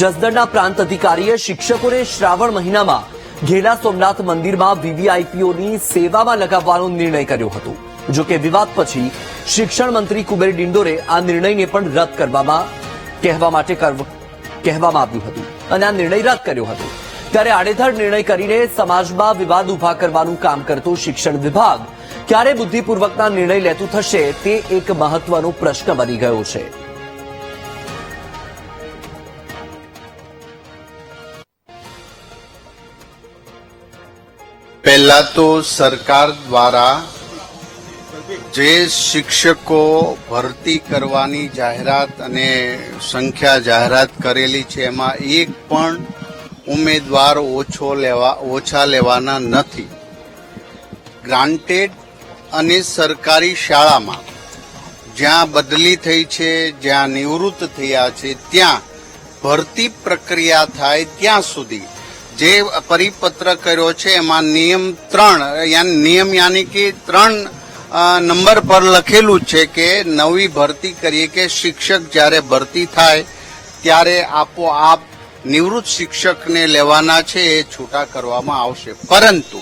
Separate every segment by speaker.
Speaker 1: જસદણના પ્રાંત અધિકારીએ શિક્ષકોને શ્રાવણ મહિનામાં ઘેલા સોમનાથ મંદિરમાં વીવીઆઈપીઓની સેવામાં લગાવવાનો નિર્ણય કર્યો હતો. જો કે વિવાદ પછી શિક્ષણ મંત્રી કુબેર ડિંડોરે આ નિર્ણયને પણ રદ કરવામાં કહેવા માટે કહેવામાં આવ્યું હતું અને આ નિર્ણય રદ કર્યો હતો. ત્યારે આડેધડ નિર્ણય કરીને સમાજમાં વિવાદ ઊભા કરવાનું કામ કરતું શિક્ષણ વિભાગ ક્યારે બુદ્ધિપૂર્વકના નિર્ણય લેતું થશે તે એક મહત્વનો પ્રશ્ન બની ગયો છે.
Speaker 2: પહેલા તો સરકાર દ્વારા જે શિક્ષકો ભરતી કરવાની જાહેરાત અને સંખ્યા જાહેરાત કરેલી છે, એમાં એક પણ ઉમેદવાર ઓછો લેવા, ઓછા લેવાના નથી. ગ્રાન્ટેડ અને સરકારી શાળામાં જ્યાં બદલી થઈ છે, જ્યાં નિવૃત્ત થયા છે, ત્યાં ભરતી પ્રક્રિયા થાય ત્યાં સુધી જે પરિપત્ર કર્યો છે, એમાં નિયમ ત્રણ નિયમ યાની કે ત્રણ નંબર પર લખેલું છે કે નવી ભરતી કરીએ કે શિક્ષક જ્યારે ભરતી થાય, ત્યારે આપોઆપ નિવૃત્ત શિક્ષકને લેવાના છે એ છૂટા કરવામાં આવશે. પરંતુ,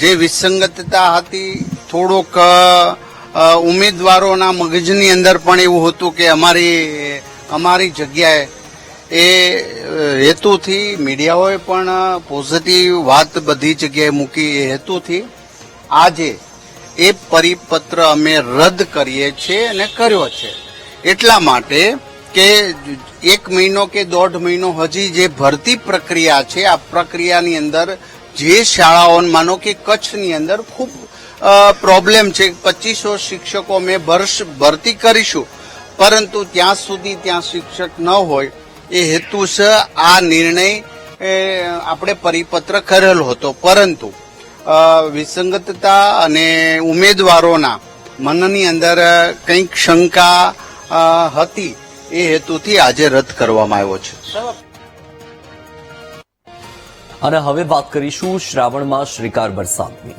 Speaker 2: જે વિસંગતતા હતી, થોડોક ઉમેદવારોના મગજની અંદર પણ એવું હતું કે અમારી અમારી જગ્યાએ એ હેતુથી મીડિયાઓએ પણ પોઝિટિવ વાત બધી જગ્યાએ મૂકી એ હેતુથી આજે એ પરિપત્ર અમે રદ કરીએ છીએ અને કર્યો છે. એટલા માટે કે એક મહિનો કે દોઢ મહિનો હજી જે ભરતી પ્રક્રિયા છે, આ પ્રક્રિયાની અંદર જે શાળાઓ, માનો કે કચ્છની અંદર ખૂબ પ્રોબ્લેમ છે. પચીસો શિક્ષકો મેં વર્ષ ભરતી કરીશું. પરંતુ ત્યાં સુધી ત્યાં શિક્ષક ન હોય. એ હેતુસર આ નિર્ણય આપણે પરિપત્ર કરેલો હતો. પરંતુ વિસંગતતા અને ઉમેદવારોના મનની અંદર કંઈક શંકા હતી. એ હેતુથી આજે રદ કરવામાં આવ્યો છે.
Speaker 1: અને હવે વાત કરીશું શ્રાવણમાં શ્રીકાર વરસાદની.